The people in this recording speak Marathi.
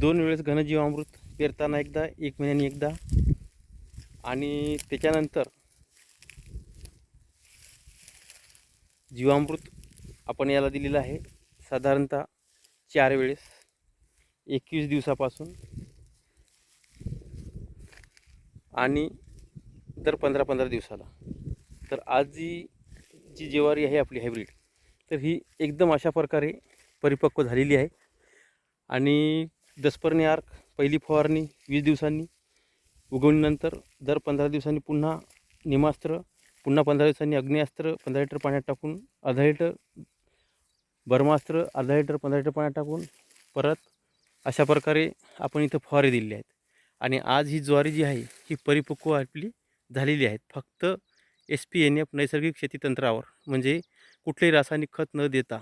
दोन वेळेस घनजीवामृत पेरताना एकदा एक महिन्यानी एकदा. आणि त्याच्यानंतर जीवामृत आपण याला दिलेलं आहे. साधारणतः चार वेळेस. एकवीस दिवसापासून. आणि दर पंधरा पंधरा दिवसाला. तर आज जी जी ज्वारी आहे आपली हायब्रिड तर ही एकदम अशा प्रकारे परिपक्व झालेली आहे. आणि दसपर्णी आर्क पहिली फवारणी वीस दिवसांनी उगवणीनंतर दर पंधरा दिवसांनी पुन्हा निमास्त्र पुन्हा पंधरा दिवसांनी अग्निअस्त्र पंधरा लिटर पाण्यात टाकून अर्धा लिटर बर्मास्त्र अर्धा लिटर पंधरा लिटर पाण्यात टाकून परत अशा प्रकारे आपण इथं फवारे दिलेले आहेत. आणि आज ही ज्वारी जी आहे ही परिपक्व आपली झालेली आहेत फक्त एस पी एन एफ नैसर्गिक शेती तंत्रावर म्हणजे कुठलेही रासायनिक खत न देता